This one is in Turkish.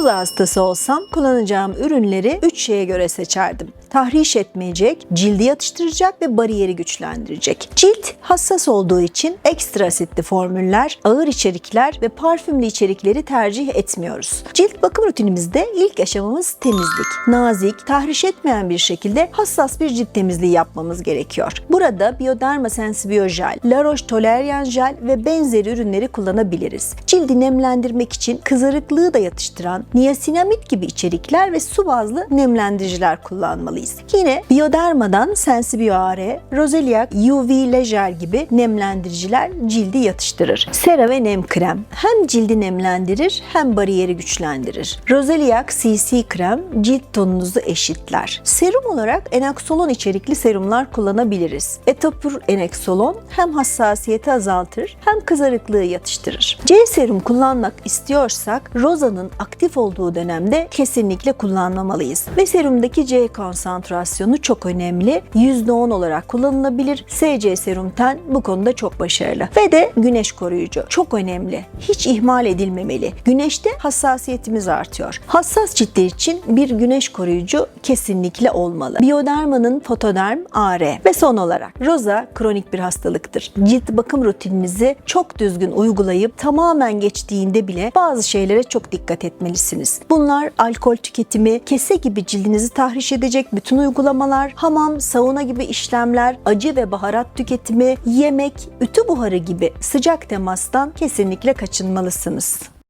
Roza hastası olsam kullanacağım ürünleri 3 şeye göre seçerdim. Tahriş etmeyecek, cildi yatıştıracak ve bariyeri güçlendirecek. Cilt hassas olduğu için ekstra asitli formüller, ağır içerikler ve parfümlü içerikleri tercih etmiyoruz. Cilt bakım rutinimizde ilk aşamamız temizlik. Nazik, tahriş etmeyen bir şekilde hassas bir cilt temizliği yapmamız gerekiyor. Burada Bioderma Sensibio Jel, La Roche-Tolerian Jel ve benzeri ürünleri kullanabiliriz. Cildi nemlendirmek için kızarıklığı da yatıştıran niasinamid gibi içerikler ve su bazlı nemlendiriciler kullanmalıyız. Yine Bioderma'dan Sensibio AR, Roseliac UV Leger gibi nemlendiriciler cildi yatıştırır. Sera ve nem krem hem cildi nemlendirir hem bariyeri güçlendirir. Roseliac CC krem cilt tonunuzu eşitler. Serum olarak enaksolon içerikli serumlar kullanabiliriz. Etapur enaksolon hem hassasiyeti azaltır hem kızarıklığı yatıştırır. C serum kullanmak istiyorsak rozanın aktif olduğu dönemde kesinlikle kullanmamalıyız. Ve serumdaki C konsantrasyonu çok önemli. %10 olarak kullanılabilir. SC serum ten bu konuda çok başarılı. Ve de güneş koruyucu. Çok önemli. Hiç ihmal edilmemeli. Güneşte hassasiyetimiz artıyor. Hassas ciltler için bir güneş koruyucu kesinlikle olmalı. Bioderma'nın Fotoderm AR ve son olarak roza kronik bir hastalıktır. Cilt bakım rutininizi çok düzgün uygulayıp tamamen geçtiğinde bile bazı şeylere çok dikkat etmelisiniz. Bunlar alkol tüketimi, kese gibi cildinizi tahriş edecek bütün uygulamalar, hamam, sauna gibi işlemler, acı ve baharat tüketimi, yemek, ütü buharı gibi sıcak temastan kesinlikle kaçınmalısınız.